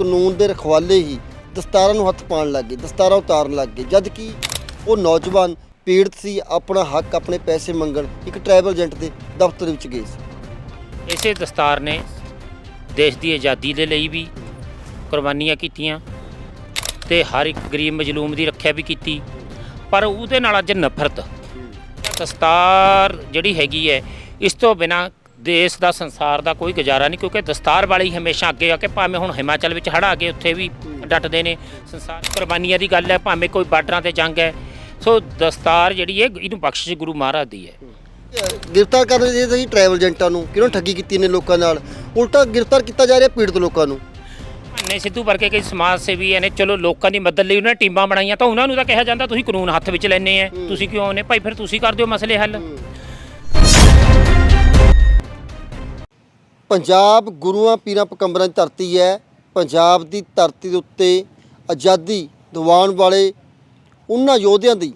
ਕਾਨੂੰਨ ਦੇ ਰਖਵਾਲੇ ਹੀ ਦਸਤਾਰਾਂ ਨੂੰ ਹੱਥ ਪਾਉਣ ਲੱਗੇ ਦਸਤਾਰਾਂ ਉਤਾਰਨ ਲੱਗ ਗਏ। ਜਦ ਕਿ ਉਹ ਨੌਜਵਾਨ ਪੀੜਤ ਸੀ ਆਪਣਾ ਹੱਕ ਆਪਣੇ ਪੈਸੇ ਮੰਗਣ ਇੱਕ ਟਰੈਵਲ ਏਜੰਟ ਦੇ ਦਫ਼ਤਰ ਵਿੱਚ ਗਏ ਸੀ। ਇਸੇ ਦਸਤਾਰ ਨੇ ਦੇਸ਼ ਦੀ ਆਜ਼ਾਦੀ ਦੇ ਲਈ ਵੀ ਕੁਰਬਾਨੀਆਂ ਕੀਤੀਆਂ ਤੇ ਹਰ ਇੱਕ ਗਰੀਬ ਮਜਲੂਮ ਦੀ ਰੱਖਿਆ ਵੀ ਕੀਤੀ ਪਰ ਉਹਦੇ ਨਾਲ ਅੱਜ ਨਫ਼ਰਤ। ਦਸਤਾਰ ਜਿਹੜੀ ਹੈਗੀ ਹੈ ਇਸ ਤੋਂ ਬਿਨਾ ਦੇਸ਼ ਦਾ ਸੰਸਾਰ ਦਾ ਕੋਈ ਗੁਜ਼ਾਰਾ ਨਹੀਂ ਕਿਉਂਕਿ ਦਸਤਾਰ ਵਾਲੇ ਹੀ ਹਮੇਸ਼ਾ ਅੱਗੇ ਆ ਕੇ ਭਾਵੇਂ ਹੁਣ ਹਿਮਾਚਲ ਵਿੱਚ ਆ ਗਏ ਉੱਥੇ ਵੀ ਡਟਦੇ ਨੇ। ਸੰਸਾਰ ਕੁਰਬਾਨੀਆਂ ਦੀ ਗੱਲ ਹੈ ਭਾਵੇਂ ਕੋਈ ਬਾਰਡਰਾਂ ਤੇ ਜੰਗ ਹੈ। ਸੋ ਦਸਤਾਰ ਜਿਹੜੀ ਹੈ ਇਹਨੂੰ ਬਖਸ਼ਿਸ਼ ਗੁਰੂ ਮਹਾਰਾਜ ਦੀ ਹੈ। ਗ੍ਰਿਫਤਾਰ ਕਰਨ ਦੇ ਸੀ ਟਰੈਵਲ ਏਜੰਟਾਂ ਨੂੰ ਕਿਉਂ ਠੱਗੀ ਕੀਤੀ ਨੇ ਲੋਕਾਂ ਨਾਲ? ਉਲਟਾ ਗ੍ਰਿਫਤਾਰ ਕੀਤਾ ਜਾ ਰਿਹਾ ਪੀੜਤ ਲੋਕਾਂ ਨੂੰ। ਨੇ ਸਿੱਧੂ ਵਰਗੇ ਕਈ ਸਮਾਜ ਸੇਵੀ ਨੇ ਚਲੋ ਲੋਕਾਂ ਦੀ ਮਦਦ ਲਈ ਉਹਨਾਂ ਨੇ ਟੀਮਾਂ ਬਣਾਈਆਂ ਤਾਂ ਉਹਨਾਂ ਨੂੰ ਤਾਂ ਕਿਹਾ ਜਾਂਦਾ ਤੁਸੀਂ ਕਾਨੂੰਨ ਹੱਥ ਵਿੱਚ ਲੈਣੇ ਆ ਤੁਸੀਂ ਕਿਉਂ ਆਉਨੇ ਭਾਈ ਫਿਰ ਤੁਸੀਂ ਕਰ ਦਿਓ ਮਸਲੇ ਹੱਲ। ਪੰਜਾਬ ਗੁਰੂਆਂ ਪੀਰਾਂ ਪਕੰਬਰਾਂ ਦੀ ਧਰਤੀ ਹੈ। ਪੰਜਾਬ ਦੀ ਧਰਤੀ ਦੇ ਉੱਤੇ ਆਜ਼ਾਦੀ ਦਿਵਾਉਣ ਵਾਲੇ ਉਹਨਾਂ ਯੋਧਿਆਂ ਦੀ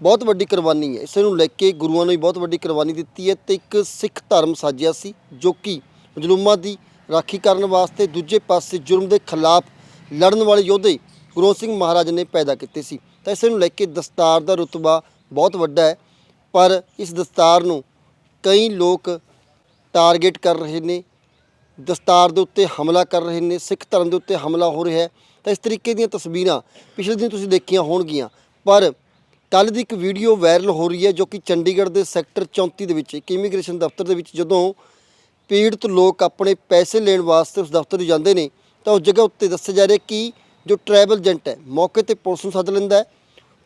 ਬਹੁਤ ਵੱਡੀ ਕੁਰਬਾਨੀ ਹੈ। ਇਸ ਨੂੰ ਲੈ ਕੇ ਗੁਰੂਆਂ ਨੇ ਵੀ ਬਹੁਤ ਵੱਡੀ ਕੁਰਬਾਨੀ ਦਿੱਤੀ ਹੈ ਤੇ ਇੱਕ ਸਿੱਖ ਧਰਮ ਸਾਜਿਆ ਸੀ, ਜੋ ਕਿ ਮਜਲੂਮਾਂ ਦੀ ਰਾਖੀ ਕਰਨ ਵਾਸਤੇ ਦੂਜੇ ਪਾਸੇ ਜੁਰਮ ਦੇ ਖਿਲਾਫ ਲੜਨ ਵਾਲੇ ਯੋਧੇ ਗੁਰੂ ਸਿੰਘ ਮਹਾਰਾਜ ਨੇ ਪੈਦਾ ਕੀਤੇ ਸੀ। ਤਾਂ ਇਸ ਨੂੰ ਲੈ ਕੇ ਦਸਤਾਰ ਦਾ ਰੁਤਬਾ ਬਹੁਤ ਵੱਡਾ ਹੈ, ਪਰ ਇਸ ਦਸਤਾਰ ਨੂੰ ਕਈ ਲੋਕ ਟਾਰਗੇਟ ਕਰ ਰਹੇ ਨੇ। ਦਸਤਾਰ ਦੇ ਉੱਤੇ ਹਮਲਾ ਕਰ ਰਹੇ ਨੇ, ਸਿੱਖ ਧਰਮ ਦੇ ਉੱਤੇ ਹਮਲਾ ਹੋ ਰਿਹਾ ਹੈ, ਤਾਂ ਇਸ ਤਰੀਕੇ ਦੀਆਂ ਤਸਵੀਰਾਂ ਪਿਛਲੇ ਦਿਨ ਤੁਸੀਂ ਦੇਖੀਆਂ ਹੋਣਗੀਆਂ। ਪਰ ਕੱਲ ਦੀ ਇੱਕ ਵੀਡੀਓ ਵਾਇਰਲ ਹੋ ਰਹੀ ਹੈ, ਜੋ ਕਿ ਚੰਡੀਗੜ੍ਹ ਦੇ ਸੈਕਟਰ 34 ਦੇ ਵਿੱਚ, ਇੱਕ ਇਮੀਗ੍ਰੇਸ਼ਨ ਦਫ਼ਤਰ ਦੇ ਵਿੱਚ, ਜਦੋਂ ਪੀੜਤ ਲੋਕ ਆਪਣੇ ਪੈਸੇ ਲੈਣ ਵਾਸਤੇ ਉਸ ਦਫ਼ਤਰ 'ਚ ਜਾਂਦੇ ਨੇ, ਤਾਂ ਉਸ ਜਗ੍ਹਾ ਉੱਤੇ ਦੱਸਿਆ ਜਾ ਰਿਹਾ ਕਿ ਜੋ ਟਰੈਵਲ ਏਜੰਟ ਹੈ, ਮੌਕੇ ਤੇ ਪੁਲਿਸ ਨੂੰ ਸੱਦ ਲੈਂਦਾ ਹੈ।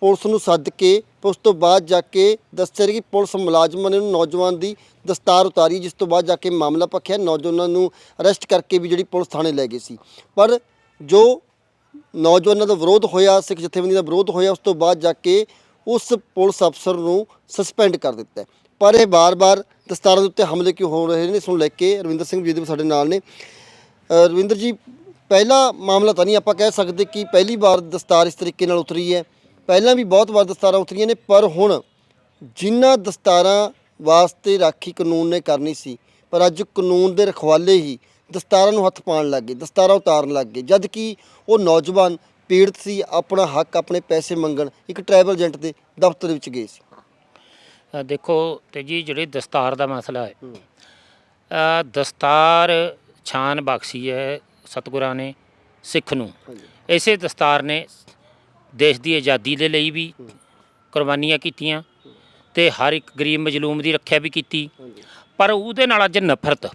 ਪੁਲਿਸ ਨੂੰ ਸੱਦ ਕੇ ਉਸ ਤੋਂ ਬਾਅਦ ਜਾ ਕੇ ਦੱਸਿਆ ਕਿ ਪੁਲਿਸ ਮੁਲਾਜ਼ਮਾਂ ਨੇ ਉਹਨੂੰ ਨੌਜਵਾਨ ਦੀ ਦਸਤਾਰ ਉਤਾਰੀ, ਜਿਸ ਤੋਂ ਬਾਅਦ ਜਾ ਕੇ ਮਾਮਲਾ ਪੱਖਿਆ ਨੌਜਵਾਨਾਂ ਨੂੰ ਅਰੈਸਟ ਕਰਕੇ ਵੀ ਜਿਹੜੀ ਪੁਲਿਸ ਥਾਣੇ ਲੈ ਗਈ ਸੀ। ਪਰ ਜੋ ਨੌਜਵਾਨਾਂ ਦਾ ਵਿਰੋਧ ਹੋਇਆ, ਸਿੱਖ ਜਥੇਬੰਦੀ ਦਾ ਵਿਰੋਧ ਹੋਇਆ, ਉਸ ਤੋਂ ਬਾਅਦ ਜਾ ਕੇ ਉਸ ਪੁਲਿਸ ਅਫਸਰ ਨੂੰ ਸਸਪੈਂਡ ਕਰ ਦਿੱਤਾ ਪਰ ਇਹ ਬਾਰ-ਬਾਰ ਦਸਤਾਰਾਂ ਦੇ ਉੱਤੇ ਹਮਲੇ ਕਿਉਂ ਹੋ ਰਹੇ ਨੇ, ਇਸ ਨੂੰ ਲੈ ਕੇ ਰਵਿੰਦਰ ਸਿੰਘ ਜੀ ਦੇ ਸਾਡੇ ਨਾਲ ਨੇ। ਰਵਿੰਦਰ ਜੀ, ਪਹਿਲਾ ਮਾਮਲਾ ਤਾਂ ਨਹੀਂ ਆਪਾਂ ਕਹਿ ਸਕਦੇ ਕਿ ਪਹਿਲੀ ਵਾਰ ਦਸਤਾਰ ਇਸ ਤਰੀਕੇ ਨਾਲ ਉਤਰੀ ਹੈ। ਪਹਿਲਾਂ ਵੀ ਬਹੁਤ ਵਾਰ ਦਸਤਾਰਾਂ ਉਤਰੀਆਂ ਨੇ ਪਰ ਹੁਣ ਜਿਨ੍ਹਾਂ ਦਸਤਾਰਾਂ ਵਾਸਤੇ ਰਾਖੀ ਕਾਨੂੰਨ ਨੇ ਕਰਨੀ ਸੀ ਪਰ ਅੱਜ ਕਾਨੂੰਨ ਦੇ ਰਖਵਾਲੇ ਹੀ ਦਸਤਾਰਾਂ ਨੂੰ ਹੱਥ ਪਾਉਣ ਲੱਗ ਗਏ ਦਸਤਾਰਾਂ ਉਤਾਰਨ ਲੱਗ ਗਏ ਜਦ ਕਿ ਉਹ ਨੌਜਵਾਨ ਪੀੜਤ ਸੀ ਆਪਣਾ ਹੱਕ ਆਪਣੇ ਪੈਸੇ ਮੰਗਣ ਇੱਕ ਟਰੈਵਲ ਏਜੰਟ ਦੇ ਦਫ਼ਤਰ ਵਿੱਚ ਗਏ ਸੀ। ਅ, ਦੇਖੋ ਤੇ ਜੀ ਜਿਹੜੇ ਦਸਤਾਰ ਦਾ ਮਸਲਾ ਹੈ। ਅ, ਦਸਤਾਰ ਛਾਨ ਬਖਸ਼ੀ ਹੈ ਸਤਿਗੁਰਾਂ ਨੇ ਸਿੱਖ ਨੂੰ। ਹਾਂਜੀ। ਇਸੇ ਦਸਤਾਰ ਨੇ ਦੇਸ਼ ਦੀ ਆਜ਼ਾਦੀ ਦੇ ਲਈ ਵੀ ਕੁਰਬਾਨੀਆਂ ਕੀਤੀਆਂ ਤੇ ਹਰ ਇੱਕ ਗਰੀਬ ਮਜਲੂਮ ਦੀ ਰੱਖਿਆ ਵੀ ਕੀਤੀ। ਪਰ ਉਹਦੇ ਨਾਲ ਅੱਜ ਨਫ਼ਰਤ।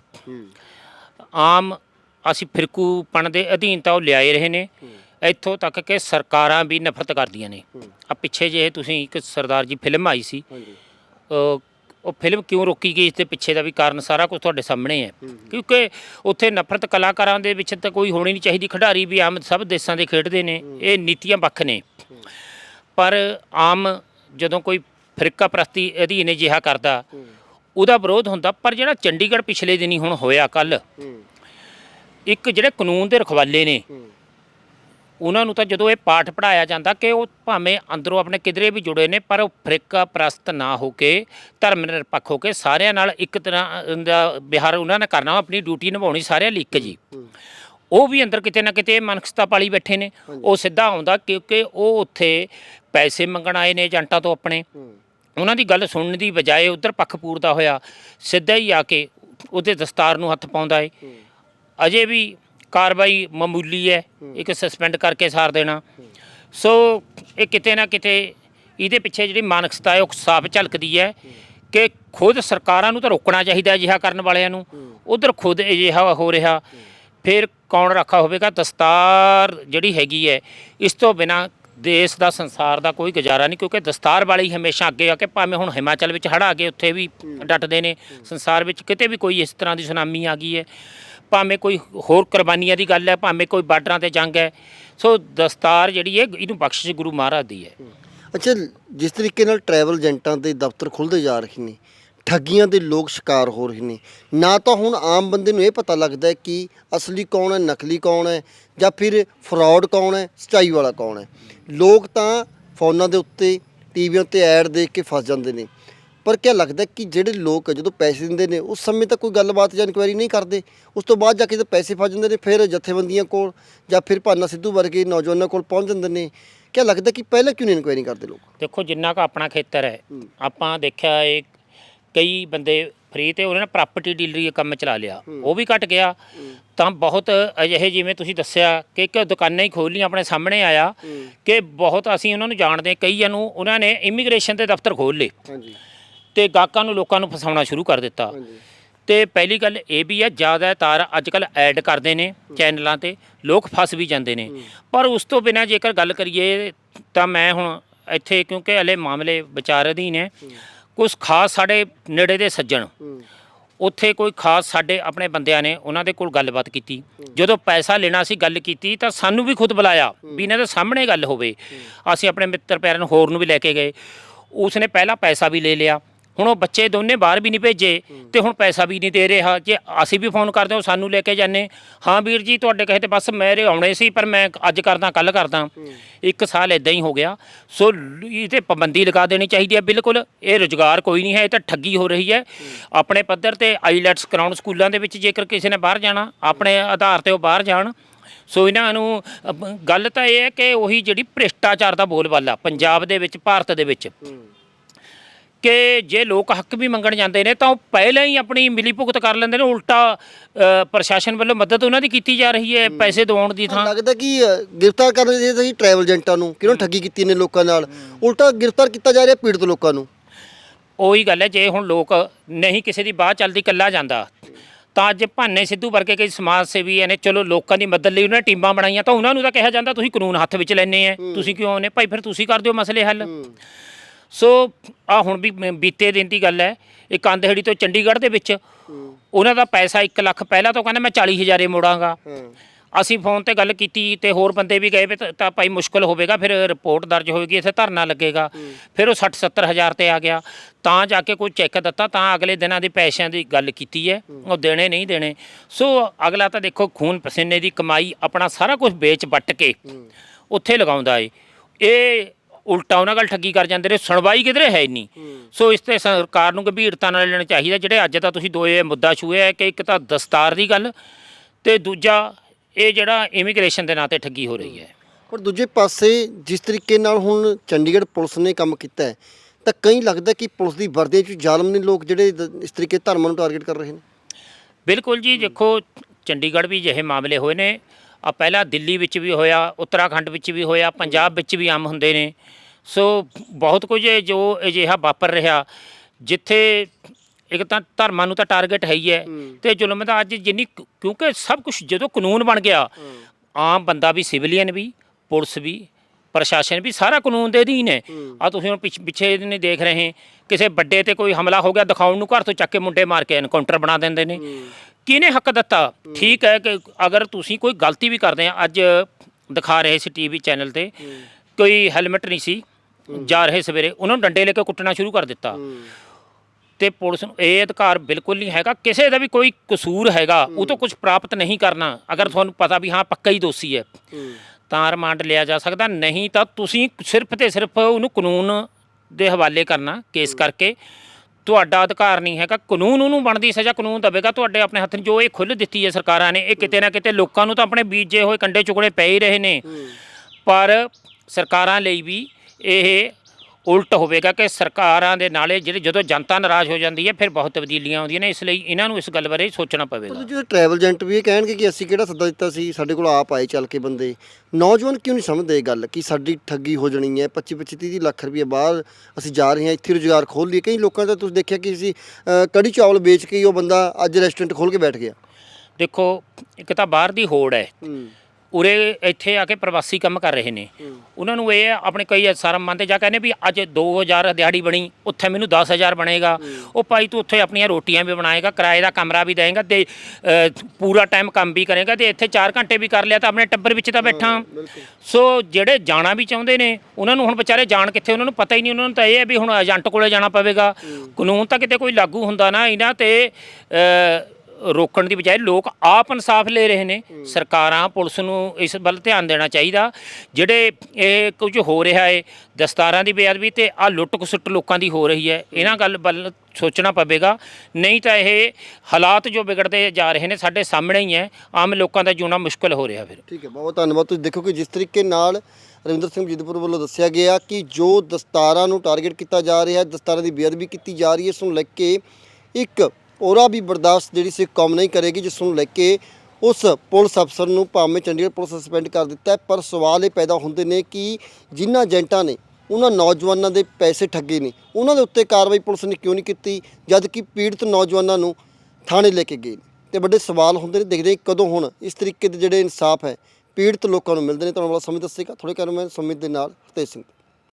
ਆਮ ਅਸੀਂ ਫਿਰਕੂਪਣ ਦੇ ਅਧੀਨ ਤਾਂ ਉਹ ਲਿਆਏ ਰਹੇ ਨੇ। ਇੱਥੋਂ ਤੱਕ ਕਿ ਸਰਕਾਰਾਂ ਵੀ ਨਫ਼ਰਤ ਕਰਦੀਆਂ ਨੇ। ਆ ਪਿੱਛੇ ਜੇ ਤੁਸੀਂ ਇੱਕ ਸਰਦਾਰ ਜੀ ਫਿਲਮ ਆਈ ਸੀ। ਉਹ ਫਿਲਮ ਕਿਉਂ ਰੋਕੀ ਗਈ ਇਸ ਦੇ ਪਿੱਛੇ ਦਾ ਵੀ ਕਾਰਨ ਸਾਰਾ ਕੁਝ ਤੁਹਾਡੇ ਸਾਹਮਣੇ ਹੈ। ਕਿਉਂਕਿ ਉੱਥੇ ਨਫ਼ਰਤ ਕਲਾਕਾਰਾਂ ਦੇ ਵਿੱਚ ਤਾਂ ਕੋਈ ਹੋਣੀ ਨਹੀਂ ਚਾਹੀਦੀ। ਖਿਡਾਰੀ ਵੀ ਆਮ ਸਭ ਦੇਸ਼ਾਂ ਦੇ ਖੇਡਦੇ ਨੇ। ਇਹ ਨੀਤੀਆਂ ਵੱਖ ਨੇ। ਪਰ ਆਮ ਜਦੋਂ ਕੋਈ ਫਿਰਕਾ ਪ੍ਰਸਤੀ ਅਧੀਨ ਜਿਹਾ ਕਰਦਾ ਉਹਦਾ ਵਿਰੋਧ ਹੁੰਦਾ। ਪਰ ਜਿਹੜਾ ਚੰਡੀਗੜ੍ਹ ਪਿਛਲੇ ਦਿਨੀ ਹੁਣ ਹੋਇਆ ਕੱਲ ਇੱਕ ਜਿਹੜੇ ਕਾਨੂੰਨ ਦੇ ਰਖਵਾਲੇ ਨੇ ਉਹਨਾਂ ਨੂੰ ਤਾਂ ਜਦੋਂ ਇਹ ਪਾਠ ਪੜਾਇਆ ਜਾਂਦਾ ਕਿ ਉਹ ਭਾਵੇਂ ਅੰਦਰੋਂ ਆਪਣੇ ਕਿਧਰੇ ਵੀ ਜੁੜੇ ਨੇ ਪਰ ਉਹ ਫਰਿੱਕਾ ਪ੍ਰਸਤ ਨਾ ਹੋ ਕੇ ਧਰਮ ਨਿਰਪੱਖ ਹੋ ਕੇ ਸਾਰਿਆਂ ਨਾਲ ਇੱਕ ਤਰ੍ਹਾਂ ਦਾ ਵਿਹਾਰ ਉਹਨਾਂ ਨੇ ਕਰਨਾ ਆਪਣੀ ਡਿਊਟੀ ਨਿਭਾਉਣੀ ਸਾਰਿਆਂ ਲਈ ਇੱਕ ਜੀ। ਉਹ ਵੀ ਅੰਦਰ ਕਿਤੇ ਨਾ ਕਿਤੇ ਮਨਖਸਤਾ ਪਾਲੀ ਬੈਠੇ ਨੇ। ਉਹ ਸਿੱਧਾ ਆਉਂਦਾ ਕਿਉਂਕਿ ਉਹ ਉੱਥੇ ਪੈਸੇ ਮੰਗਣ ਆਏ ਨੇ ਏਜੰਟਾਂ ਤੋਂ ਆਪਣੇ। ਉਹਨਾਂ ਦੀ ਗੱਲ ਸੁਣਨ ਦੀ ਬਜਾਏ ਉਧਰ ਪੱਖ ਪੂਰਦਾ ਹੋਇਆ ਸਿੱਧਾ ਹੀ ਆ ਕੇ ਉਹਦੇ ਦਸਤਾਰ ਨੂੰ ਹੱਥ ਪਾਉਂਦਾ ਏ। ਅਜੇ ਵੀ ਕਾਰਵਾਈ ਮਾਮੂਲੀ ਹੈ, ਇੱਕ ਸਸਪੈਂਡ ਕਰਕੇ ਸਾਰ ਦੇਣਾ। ਸੋ ਇਹ ਕਿਤੇ ਨਾ ਕਿਤੇ ਇਹਦੇ ਪਿੱਛੇ ਜਿਹੜੀ ਮਾਨਸਿਕਤਾ ਹੈ, ਉਹ ਸਾਫ਼ ਝਲਕਦੀ ਹੈ ਕਿ ਖੁਦ ਸਰਕਾਰਾਂ ਨੂੰ ਤਾਂ ਰੋਕਣਾ ਚਾਹੀਦਾ ਅਜਿਹਾ ਕਰਨ ਵਾਲਿਆਂ ਨੂੰ। ਉਧਰ ਖੁਦ ਅਜਿਹਾ ਹੋ ਰਿਹਾ। ਫਿਰ ਕੌਣ ਰੱਖਾ ਹੋਵੇਗਾ? ਦਸਤਾਰ ਜਿਹੜੀ ਹੈਗੀ ਹੈ, ਇਸ ਤੋਂ ਬਿਨਾ ਦੇਸ਼ ਦਾ, ਸੰਸਾਰ ਦਾ ਕੋਈ ਗੁਜ਼ਾਰਾ ਨਹੀਂ, ਕਿਉਂਕਿ ਦਸਤਾਰ ਵਾਲੇ ਹੀ ਹਮੇਸ਼ਾ ਅੱਗੇ ਆ ਕੇ ਭਾਵੇਂ ਹੁਣ ਹਿਮਾਚਲ ਵਿੱਚ ਹੜ੍ਹ ਆ ਗਏ ਉੱਥੇ ਵੀ ਡਟਦੇ ਨੇ। ਸੰਸਾਰ ਵਿੱਚ ਕਿਤੇ ਵੀ ਕੋਈ ਇਸ ਤਰ੍ਹਾਂ ਦੀ ਸੁਨਾਮੀ ਆ ਗਈ ਹੈ। ਭਾਵੇਂ ਕੋਈ ਹੋਰ ਕੁਰਬਾਨੀਆਂ ਦੀ ਗੱਲ ਹੈ, ਭਾਵੇਂ ਕੋਈ ਬਾਰਡਰਾਂ ਤੇ ਜੰਗ ਹੈ। ਸੋ ਦਸਤਾਰ ਜਿਹੜੀ ਹੈ, ਇਹਨੂੰ ਬਖਸ਼ਿਸ਼ ਗੁਰੂ ਮਹਾਰਾਜ ਦੀ ਹੈ। ਅੱਛਾ, ਜਿਸ ਤਰੀਕੇ ਨਾਲ ਟਰੈਵਲ ਏਜੰਟਾਂ ਦੇ ਦਫ਼ਤਰ ਖੁੱਲਦੇ ਜਾ ਰਹੇ ਨੇ, ਠੱਗੀਆਂ ਦੇ ਲੋਕ ਸ਼ਿਕਾਰ ਹੋ ਰਹੇ ਨੇ, ਨਾ ਤਾਂ ਹੁਣ ਆਮ ਬੰਦੇ ਨੂੰ ਇਹ ਪਤਾ ਲੱਗਦਾ ਹੈ ਕਿ ਅਸਲੀ ਕੌਣ ਹੈ, ਨਕਲੀ ਕੌਣ ਹੈ, ਜਾਂ ਫਿਰ ਫਰਾਡ ਕੌਣ ਹੈ, ਸਚਾਈ ਵਾਲਾ ਕੌਣ ਹੈ। ਲੋਕ ਤਾਂ ਫੋਨਾਂ ਦੇ ਉੱਤੇ, ਟੀਵੀਆਂ ਤੇ ਐਡ ਦੇਖ ਕੇ ਫਸ ਜਾਂਦੇ ਨੇ। ਪਰ ਕਿਆ ਲੱਗਦਾ ਕਿ ਜਿਹੜੇ ਲੋਕ ਜਦੋਂ ਪੈਸੇ ਦਿੰਦੇ ਨੇ ਉਸ ਸਮੇਂ ਤੱਕ ਕੋਈ ਗੱਲਬਾਤ ਜਾਂ ਇਨਕੁਆਇਰੀ ਨਹੀਂ ਕਰਦੇ। ਉਸ ਤੋਂ ਬਾਅਦ ਜਾ ਕੇ ਜਦੋਂ ਪੈਸੇ ਫਸ ਜਾਂਦੇ ਨੇ ਫਿਰ ਜਥੇਬੰਦੀਆਂ ਕੋਲ ਜਾਂ ਫਿਰ ਭਾਨਾ ਸਿੱਧੂ ਵਰਗੇ ਨੌਜਵਾਨਾਂ ਕੋਲ ਪਹੁੰਚ ਜਾਂਦੇ ਨੇ। ਕਿਆ ਲੱਗਦਾ ਕਿ ਪਹਿਲਾਂ ਕਿਉਂ ਨਹੀਂ ਇਨਕੁਆਇਰੀ ਕਰਦੇ ਲੋਕ? ਦੇਖੋ ਜਿੰਨਾ ਕੁ ਆਪਣਾ ਖੇਤਰ ਹੈ। ਆਪਾਂ ਦੇਖਿਆ ਇਹ ਕਈ ਬੰਦੇ ਫ੍ਰੀ ਤੇ ਉਹਨਾਂ ਨੇ ਪ੍ਰਾਪਰਟੀ ਡੀਲਰੀ ਕੰਮ ਚਲਾ ਲਿਆ। ਉਹ ਵੀ ਘਟ ਗਿਆ। ਤਾਂ ਬਹੁਤ ਅਜਿਹੇ ਜਿਵੇਂ ਤੁਸੀਂ ਦੱਸਿਆ ਕਿ ਇੱਕ ਦੁਕਾਨਾਂ ਹੀ ਖੋਲ ਲਈਆਂ ਆਪਣੇ ਸਾਹਮਣੇ ਆਇਆ ਕਿ ਬਹੁਤ ਅਸੀਂ ਉਹਨਾਂ ਨੂੰ ਜਾਣਦੇ ਕਈਆਂ ਨੂੰ ਉਹਨਾਂ ਨੇ ਇਮੀਗ੍ਰੇਸ਼ਨ ਦੇ ਦਫ਼ਤਰ ਖੋਲ ਲਏ। ਹਾਂਜੀ। ਤੇ ਗਾਹਕਾਂ ਨੂੰ ਲੋਕਾਂ ਨੂੰ ਫਸਾਉਣਾ ਸ਼ੁਰੂ ਕਰ ਦਿੱਤਾ। ਤੇ ਪਹਿਲੀ ਗੱਲ ਇਹ ਵੀ ਹੈ ਜ਼ਿਆਦਾਤਰ ਅੱਜ ਕੱਲ ਐਡ ਕਰਦੇ ਨੇ ਚੈਨਲਾਂ ਤੇ ਲੋਕ ਫਸ ਵੀ ਜਾਂਦੇ ਨੇ। ਪਰ ਉਸ ਤੋਂ ਬਿਨਾਂ ਜੇਕਰ ਗੱਲ ਕਰੀਏ ਤਾਂ ਮੈਂ ਹੁਣ ਇੱਥੇ ਕਿਉਂਕਿ ਹਲੇ ਮਾਮਲੇ ਵਿਚਾਰ ਅਧੀਨ ਹੈ। ਕੁਝ ਖਾਸ ਸਾਡੇ ਨੇੜੇ ਦੇ ਸੱਜਣ ਉੱਥੇ ਕੋਈ ਖਾਸ ਸਾਡੇ ਆਪਣੇ ਬੰਦਿਆਂ ਨੇ ਉਹਨਾਂ ਦੇ ਕੋਲ ਗੱਲਬਾਤ ਕੀਤੀ। ਜਦੋਂ ਪੈਸਾ ਲੈਣਾ ਸੀ ਗੱਲ ਕੀਤੀ ਤਾਂ ਸਾਨੂੰ ਵੀ ਖੁਦ ਬੁਲਾਇਆ ਵੀ ਇਹਨਾਂ ਦੇ ਸਾਹਮਣੇ ਗੱਲ ਹੋਵੇ। ਅਸੀਂ ਆਪਣੇ ਮਿੱਤਰ ਪਿਆਰਿਆਂ ਨੂੰ ਹੋਰ ਨੂੰ ਵੀ ਲੈ ਕੇ ਗਏ। ਉਸਨੇ ਪਹਿਲਾਂ ਪੈਸਾ ਵੀ ਲੈ ਲਿਆ। ਹੁਣ ਉਹ ਬੱਚੇ ਦੋਨੇ ਬਾਹਰ ਵੀ ਨਹੀਂ ਭੇਜੇ ਤੇ ਹੁਣ ਪੈਸਾ ਵੀ ਨਹੀਂ ਦੇ ਰਿਹਾ ਜੇ ਅਸੀਂ ਵੀ ਫੋਨ ਕਰਦੇ ਹਾਂ ਸਾਨੂੰ ਲੈ ਕੇ ਜਾਂਦੇ। ਹਾਂ ਵੀਰ ਜੀ ਤੁਹਾਡੇ ਕਹੇ ਤੇ ਬਸ ਮੇਰੇ ਆਉਣੇ ਸੀ ਪਰ ਮੈਂ ਅੱਜ ਕਰਦਾ ਕੱਲ ਕਰਦਾ। ਇੱਕ ਸਾਲ ਇਦਾਂ ਹੀ ਹੋ ਗਿਆ। ਸੋ ਇਹ ਤੇ ਪਾਬੰਦੀ ਲਗਾ ਦੇਣੀ ਚਾਹੀਦੀ ਹੈ ਬਿਲਕੁਲ। ਇਹ ਰੁਜ਼ਗਾਰ ਕੋਈ ਨਹੀਂ ਹੈ ਇਹ ਤਾਂ ਠੱਗੀ ਹੋ ਰਹੀ ਹੈ। ਆਪਣੇ ਪੱਧਰ ਤੇ ਆਈਲੈਟਸ ਕਰਾਉਣ ਸਕੂਲਾਂ ਦੇ ਵਿੱਚ ਜੇਕਰ ਕਿਸੇ ਨੇ ਬਾਹਰ ਜਾਣਾ ਆਪਣੇ ਆਧਾਰ ਤੇ ਉਹ ਬਾਹਰ ਜਾਣ। ਸੋ ਇਹਨਾਂ ਨੂੰ ਗੱਲ ਤਾਂ ਇਹ ਹੈ ਕਿ ਉਹੀ ਜਿਹੜੀ ਭ੍ਰਿਸ਼ਟਾਚਾਰ ਦਾ ਬੋਲਬਾਲਾ ਪੰਜਾਬ ਦੇ ਵਿੱਚ ਭਾਰਤ ਦੇ ਵਿੱਚ। ਕਿ ਜੇ ਲੋਕ ਹੱਕ ਵੀ ਮੰਗਣ ਜਾਂਦੇ ਨੇ ਤਾਂ ਉਹ ਪਹਿਲਾਂ ਹੀ ਆਪਣੀ ਮਿਲੀ ਭੁਗਤ ਕਰ ਲੈਂਦੇ ਨੇ ਉਲਟਾ ਪ੍ਰਸ਼ਾਸਨ ਵੱਲੋਂ ਮਦਦ ਉਹਨਾਂ ਦੀ ਕੀਤੀ ਜਾ ਰਹੀ ਹੈ ਪੈਸੇ ਦਿਵਾਉਣ ਦੀ ਥਾਂ। ਲੱਗਦਾ ਕਿ ਗ੍ਰਿਫਤਾਰ ਕਰਨਾ ਚਾਹੀਦਾ ਸੀ ਟਰੈਵਲ ਏਜੰਟਾਂ ਨੂੰ ਕਿਉਂ ਠੱਗੀ ਕੀਤੀ ਨੇ ਲੋਕਾਂ ਨਾਲ? ਉਲਟਾ ਗ੍ਰਿਫਤਾਰ ਕੀਤਾ ਜਾ ਰਿਹਾ ਪੀੜਤ ਲੋਕਾਂ ਨੂੰ। ਉਹੀ ਗੱਲ ਹੈ ਜੇ ਹੁਣ ਲੋਕ ਨਹੀਂ ਕਿਸੇ ਦੀ ਬਾਹ ਚੱਲਦੀ ਕੱਲਾ ਜਾਂਦਾ ਤਾਂ ਅੱਜ ਭਾਨੇ ਸਿੱਧੂ ਵਰਗੇ ਕਈ ਸਮਾਜ ਸੇਵੀ ਨੇ ਚਲੋ ਲੋਕਾਂ ਦੀ ਮਦਦ ਲਈ ਉਹਨਾਂ ਨੇ ਟੀਮਾਂ ਬਣਾਈਆਂ ਤਾਂ ਉਹਨਾਂ ਨੂੰ ਤਾਂ ਕਿਹਾ ਜਾਂਦਾ ਤੁਸੀਂ ਕਾਨੂੰਨ ਹੱਥ ਵਿੱਚ ਲੈਣੇ ਆ ਤੁਸੀਂ ਕਿਉਂ ਆਉਨੇ ਭਾਈ ਫਿਰ ਤੁਸੀਂ ਕਰ ਦਿਓ ਮਸਲੇ ਹੱਲ। ਸੋ ਆ ਹੁਣ ਵੀ ਮ- ਬੀਤੇ ਦਿਨ ਦੀ ਗੱਲ ਹੈ। ਇੱਕ ਅੰਧੇੜੀ ਤੋਂ ਚੰਡੀਗੜ੍ਹ ਦੇ ਵਿੱਚ ਉਹਨਾਂ ਦਾ ਪੈਸਾ 1 ਲੱਖ ਪਹਿਲਾਂ ਤੋਂ ਕਹਿੰਦਾ ਮੈਂ 40 ਹਜ਼ਾਰੇ ਮੋੜਾਂਗਾ। ਹਾਂ। ਅਸੀਂ ਫੋਨ ਤੇ ਗੱਲ ਕੀਤੀ ਤੇ ਹੋਰ ਬੰਦੇ ਵੀ ਗਏ ਵੀ ਤਾਂ- ਤਾਂ ਭਾਈ ਮੁਸ਼ਕਲ ਹੋਵੇਗਾ ਫਿਰ ਰਿਪੋਰਟ ਦਰਜ ਹੋਏਗੀ ਇੱਥੇ ਧਰਨਾ ਲੱਗੇਗਾ। ਫਿਰ ਉਹ 60 70 ਹਜ਼ਾਰ ਤੇ ਆ ਗਿਆ। ਤਾਂ ਜਾ ਕੇ ਕੋਈ ਚੈੱਕ ਦਿੱਤਾ ਤਾਂ ਅਗਲੇ ਦਿਨਾਂ ਦੀ ਪੈਸਿਆਂ ਦੀ ਗੱਲ ਕੀਤੀ ਹੈ। ਉਹ ਦੇਣੇ ਨਹੀਂ ਦੇਣੇ। ਸੋ ਅਗਲਾ ਤਾਂ ਦੇਖੋ ਖੂਨ ਪਸੀਨੇ ਦੀ ਕਮਾਈ ਆਪਣਾ ਸਾਰਾ ਕੁਝ ਵੇਚ ਵੱਟ ਕੇ ਉੱਥੇ ਲਗਾਉਂਦਾ ਏ। ਇਹ ਉਲਟਾ ਉਹਨਾਂ ਨਾਲ ਠੱਗੀ ਕਰ ਜਾਂਦੇ ਨੇ ਸੁਣਵਾਈ ਕਿਧਰੇ ਹੈ ਨਹੀਂ। ਸੋ ਇਸ ਤੇ ਸਰਕਾਰ ਨੂੰ ਗੰਭੀਰਤਾ ਨਾਲ ਲੈਣਾ ਚਾਹੀਦਾ ਜਿਹੜੇ ਅੱਜ ਦਾ ਤੁਸੀਂ ਦੋਏ ਮੁੱਦਾ ਛੂਏ ਹੈ ਕਿ ਇੱਕ ਤਾਂ ਦਸਤਾਰ ਦੀ ਗੱਲ ਤੇ ਦੂਜਾ ਇਹ ਜਿਹੜਾ ਇਮੀਗ੍ਰੇਸ਼ਨ ਦੇ ਨਾਂ ਤੇ ਠੱਗੀ ਹੋ ਰਹੀ ਹੈ। ਪਰ ਦੂਜੇ ਪਾਸੇ ਜਿਸ ਤਰੀਕੇ ਨਾਲ ਹੁਣ ਚੰਡੀਗੜ੍ਹ ਪੁਲਿਸ ਨੇ ਕੰਮ ਕੀਤਾ ਹੈ ਤਾਂ ਕਈ ਲੱਗਦਾ ਕਿ ਪੁਲਿਸ ਦੀ ਵਰਦੀ 'ਚ ਜ਼ਾਲਮ ਨੇ ਲੋਕ ਜਿਹੜੇ ਇਸ ਤਰੀਕੇ ਧਰਮਾਂ ਨੂੰ ਟਾਰਗੇਟ ਕਰ ਰਹੇ ਨੇ। ਬਿਲਕੁਲ ਜੀ ਦੇਖੋ ਚੰਡੀਗੜ੍ਹ ਵੀ ਜਿਹੇ ਮਾਮਲੇ ਹੋਏ ਨੇ ਆ ਪਹਿਲਾਂ ਦਿੱਲੀ ਵਿੱਚ ਵੀ ਹੋਇਆ ਉੱਤਰਾਖੰਡ ਵਿੱਚ ਵੀ ਹੋਇਆ ਪੰਜਾਬ ਵਿੱਚ ਵੀ ਆਮ ਹੁੰਦੇ ਨੇ। ਸੋ ਬਹੁਤ ਕੁਝ ਜੋ ਅਜਿਹਾ ਵਾਪਰ ਰਿਹਾ ਜਿੱਥੇ ਇੱਕ ਤਾਂ ਧਰਮਾਂ ਨੂੰ ਤਾਂ ਟਾਰਗੇਟ ਹੈ ਹੀ ਹੈ ਤੇ ਜ਼ੁਲਮ ਦਾ ਅੱਜ ਜਿੰਨੀ ਕਿਉਂਕਿ ਸਭ ਕੁਝ ਜਦੋਂ ਕਾਨੂੰਨ ਬਣ ਗਿਆ ਆਮ ਬੰਦਾ ਵੀ ਸਿਵਲੀਅਨ ਵੀ ਪੁਲਿਸ ਵੀ ਪ੍ਰਸ਼ਾਸਨ ਵੀ ਸਾਰਾ ਕਾਨੂੰਨ ਦੇ ਅਧੀਨ ਹੈ। ਆ ਤੁਸੀਂ ਹੁਣ ਪਿੱਛ- ਪਿੱਛੇ ਨੇ ਦੇਖ ਰਹੇ ਕਿਸੇ ਵੱਡੇ ਤੇ ਕੋਈ ਹਮਲਾ ਹੋ ਗਿਆ ਦਿਖਾਉਣ ਨੂੰ ਘਰ ਤੋਂ ਚੱਕ ਕੇ ਮੁੰਡੇ ਮਾਰ ਕੇ ਐਨਕਾਊਂਟਰ ਬਣਾ ਦਿੰਦੇ ਨੇ। ਕਿਹਨੇ ਹੱਕ ਦਿੱਤਾ? ਠੀਕ ਹੈ ਕਿ ਅਗਰ ਤੁਸੀਂ ਕੋਈ ਗਲਤੀ ਵੀ ਕਰਦੇ ਆ ਅੱਜ ਦਿਖਾ ਰਹੇ ਸੀ ਟੀਵੀ ਚੈਨਲ ਤੇ ਕੋਈ ਹੈਲਮਟ ਨਹੀਂ ਸੀ ਜਾ ਰਹੇ ਸਵੇਰੇ ਉਹਨਾਂ ਨੂੰ ਡੰਡੇ ਲੈ ਕੇ ਕੁੱਟਣਾ ਸ਼ੁਰੂ ਕਰ ਦਿੱਤਾ। ਤੇ ਪੁਲਿਸ ਨੂੰ ਇਹ ਅਧਿਕਾਰ ਬਿਲਕੁਲ ਨਹੀਂ ਹੈਗਾ ਕਿਸੇ ਦਾ ਵੀ ਕੋਈ ਕਸੂਰ ਹੈਗਾ ਉਹ ਤੋਂ ਕੁਝ ਪ੍ਰਾਪਤ ਨਹੀਂ ਕਰਨਾ ਅਗਰ ਤੁਹਾਨੂੰ ਪਤਾ ਵੀ ਹਾਂ ਪੱਕਾ ਹੀ ਦੋਸ਼ੀ ਹੈ। ਤਾਂ ਰਿਮਾਂਡ ਲਿਆ ਜਾ ਸਕਦਾ ਨਹੀਂ ਤਾਂ ਤੁਸੀਂ ਸਿਰਫ ਤੇ ਸਿਰਫ ਉਹਨੂੰ ਕਾਨੂੰਨ ਦੇ ਹਵਾਲੇ ਕਰਨਾ ਕੇਸ ਕਰਕੇ। ਤੁਹਾਡਾ ਅਧਿਕਾਰ ਨਹੀਂ ਹੈਗਾ ਕਾਨੂੰਨ ਉਹਨੂੰ ਬਣਦੀ ਸਜ਼ਾ ਕਾਨੂੰਨ ਦੇਵੇਗਾ ਤੁਹਾਡੇ ਆਪਣੇ ਹੱਥ ਜੋ ਇਹ ਖੁੱਲ੍ਹ ਦਿੱਤੀ ਹੈ ਸਰਕਾਰਾਂ ਨੇ ਇਹ ਕਿਤੇ ਨਾ ਕਿਤੇ ਲੋਕਾਂ ਨੂੰ ਤਾਂ ਆਪਣੇ ਬੀਜੇ ਹੋਏ ਕੰਡੇ ਚੁਗੜੇ ਪੈ ਹੀ ਰਹੇ ਨੇ। ਪਰ ਸਰਕਾਰਾਂ ਲਈ ਵੀ ਇਹ ਉਲਟ ਹੋਵੇਗਾ ਕਿ ਸਰਕਾਰਾਂ ਦੇ ਨਾਲੇ ਜਿਹੜੇ ਜਦੋਂ ਜਨਤਾ ਨਾਰਾਜ਼ ਹੋ ਜਾਂਦੀ ਹੈ ਫਿਰ ਬਹੁਤ ਤਬਦੀਲੀਆਂ ਆਉਂਦੀਆਂ ਨੇ ਇਸ ਲਈ ਇਹਨਾਂ ਨੂੰ ਇਸ ਗੱਲ ਬਾਰੇ ਸੋਚਣਾ ਪਵੇਗਾ। ਦੂਜੇ ਟਰੈਵਲ ਏਜੰਟ ਵੀ ਇਹ ਕਹਿਣਗੇ ਕਿ ਅਸੀਂ ਕਿਹੜਾ ਸੱਦਾ ਦਿੱਤਾ ਸੀ ਸਾਡੇ ਕੋਲ ਆਪ ਆਏ ਚੱਲ ਕੇ ਬੰਦੇ। ਨੌਜਵਾਨ ਕਿਉਂ ਨਹੀਂ ਸਮਝਦੇ ਇਹ ਗੱਲ ਕਿ ਸਾਡੀ ਠੱਗੀ ਹੋ ਜਾਣੀ ਹੈ 25 25 30 ਲੱਖ ਰੁਪਏ ਬਾਹਰ ਅਸੀਂ ਜਾ ਰਹੇ ਹਾਂ ਇੱਥੇ ਰੁਜ਼ਗਾਰ ਖੋਲ ਲਈਏ। ਕਈ ਲੋਕਾਂ ਦਾ ਤੁਸੀਂ ਦੇਖਿਆ ਕਿ ਅਸੀਂ ਕੜੀ ਚਾਵਲ ਵੇਚ ਕੇ ਉਹ ਬੰਦਾ ਅੱਜ ਰੈਸਟੋਰੈਂਟ ਖੋਲ ਕੇ ਬੈਠ ਗਿਆ। ਦੇਖੋ ਇੱਕ ਤਾਂ ਬਾਹਰ ਦੀ ਹੋੜ ਹੈ। ਉਰੇ ਇੱਥੇ ਆ ਕੇ ਪ੍ਰਵਾਸੀ ਕੰਮ ਕਰ ਰਹੇ ਨੇ। ਉਹਨਾਂ ਨੂੰ ਇਹ ਆ, ਆਪਣੇ ਕਈ ਸਾਰਾ ਮੰਨਦੇ ਜਾ ਕਹਿੰਦੇ ਵੀ ਅੱਜ 2000 ਦਿਹਾੜੀ ਬਣੀ ਉੱਥੇ ਮੈਨੂੰ 10000 ਬਣੇਗਾ। ਉਹ ਭਾਈ ਤੂੰ ਉੱਥੇ ਆਪਣੀਆਂ ਰੋਟੀਆਂ ਵੀ ਬਣਾਏਗਾ ਕਿਰਾਏ ਦਾ ਕਮਰਾ ਵੀ ਦੇਏਗਾ ਤੇ ਅ, ਪੂਰਾ ਟਾਈਮ ਕੰਮ ਵੀ ਕਰੇਗਾ ਤੇ ਇੱਥੇ 4 ਘੰਟੇ ਵੀ ਕਰ ਲਿਆ ਤਾਂ ਆਪਣੇ ਟੱਬਰ ਵਿੱਚ ਤਾਂ ਬੈਠਾ। ਸੋ ਜਿਹੜੇ ਜਾਣਾ ਵੀ ਚਾਹੁੰਦੇ ਨੇ ਉਹਨਾਂ ਨੂੰ ਹੁਣ ਵਿਚਾਰੇ ਜਾਣ ਕਿੱਥੇ ਉਹਨਾਂ ਨੂੰ ਪਤਾ ਹੀ ਨਹੀਂ ਉਹਨਾਂ ਨੂੰ ਤਾਂ ਇਹ ਹੈ ਵੀ ਹੁਣ ਏਜੰਟ ਕੋਲੇ ਜਾਣਾ ਪਵੇਗਾ। ਕਾਨੂੰਨ ਤਾਂ ਕਿਤੇ ਕੋਈ ਲਾਗੂ ਹੁੰਦਾ ਨਾ ਇਹਨਾਂ ਤੇ ਅ, ਰੋਕਣ ਦੀ ਬਜਾਏ ਲੋਕ ਆਪ ਇਨਸਾਫ ਲੈ ਰਹੇ ਨੇ। ਸਰਕਾਰਾਂ ਪੁਲਿਸ ਨੂੰ ਇਸ ਵੱਲ ਧਿਆਨ ਦੇਣਾ ਚਾਹੀਦਾ। ਜਿਹੜੇ ਇਹ ਕੁਝ ਹੋ ਰਿਹਾ ਹੈ ਦਸਤਾਰਾਂ ਦੀ ਬੇਅਦਬੀ ਤੇ ਆ ਲੁੱਟ ਖਸੁੱਟ ਲੋਕਾਂ ਦੀ ਹੋ ਰਹੀ ਹੈ ਇਹਨਾਂ ਗੱਲ ਵੱਲ ਸੋਚਣਾ ਪਵੇਗਾ। ਨਹੀਂ ਤਾਂ ਇਹ ਹਾਲਾਤ ਜੋ ਵਿਗੜਦੇ ਜਾ ਰਹੇ ਨੇ ਸਾਡੇ ਸਾਹਮਣੇ ਹੀ ਹੈ ਆਮ ਲੋਕਾਂ ਦਾ ਜਿਉਣਾ ਮੁਸ਼ਕਲ ਹੋ ਰਿਹਾ ਫਿਰ। ਠੀਕ ਹੈ ਬਹੁਤ ਧੰਨਵਾਦ। ਤੁਸੀਂ ਦੇਖੋ ਕਿ ਜਿਸ ਤਰੀਕੇ ਨਾਲ ਰਵਿੰਦਰ ਸਿੰਘ ਜੀਦਪੁਰ ਵੱਲੋਂ ਦੱਸਿਆ ਗਿਆ ਕਿ ਜੋ ਦਸਤਾਰਾਂ ਨੂੰ ਟਾਰਗੇਟ ਕੀਤਾ ਜਾ ਰਿਹਾ ਹੈ ਦਸਤਾਰਾਂ ਦੀ ਬੇਅਦਬੀ ਕੀਤੀ ਜਾ ਰਹੀ ਹੈ ਇਸ ਨੂੰ ਲੈ ਕੇ ਇੱਕ ਔਰਾ ਵੀ ਬਰਦਾਸ਼ਤ ਜਿਹੜੀ ਸਿੱਖ ਕੌਮ ਨਹੀਂ ਕਰੇਗੀ, ਜਿਸ ਨੂੰ ਲੈ ਕੇ ਉਸ ਪੁਲਿਸ ਅਫਸਰ ਨੂੰ ਭਾਵੇਂ ਚੰਡੀਗੜ੍ਹ ਪੁਲਿਸ ਸਸਪੈਂਡ ਕਰ ਦਿੱਤਾ ਹੈ, ਪਰ ਸਵਾਲ ਇਹ ਪੈਦਾ ਹੁੰਦੇ ਨੇ ਕਿ ਜਿਨ੍ਹਾਂ ਏਜੰਟਾਂ ਨੇ ਉਹਨਾਂ ਨੌਜਵਾਨਾਂ ਦੇ ਪੈਸੇ ਠੱਗੇ ਨੇ, ਉਹਨਾਂ ਦੇ ਉੱਤੇ ਕਾਰਵਾਈ ਪੁਲਿਸ ਨੇ ਕਿਉਂ ਨਹੀਂ ਕੀਤੀ ਜਦ ਕਿ ਪੀੜਤ ਨੌਜਵਾਨਾਂ ਨੂੰ ਥਾਣੇ ਲੈ ਕੇ ਗਏ ਨੇ। ਤੇ ਵੱਡੇ ਸਵਾਲ ਹੁੰਦੇ ਨੇ, ਦੇਖਦੇ ਕਦੋਂ ਹੁਣ। ਇਸ ਤਰੀਕੇ ਦੇ ਜਿਹੜੇ ਇਨਸਾਫ ਹੈ, ਪੀੜਤ ਲੋਕਾਂ ਨੂੰ ਮਿਲਦੇ ਨੇ। ਤੁਹਾਨੂੰ ਵਾਲਾ ਸਮਝ ਦੱਸੇਗਾ। ਥੋੜੇ ਕਰ ਮੈਂ ਸੁਮਿਤ ਦੇ ਨਾਲ, ਹਰਤੇਜ ਸਿੰਘ।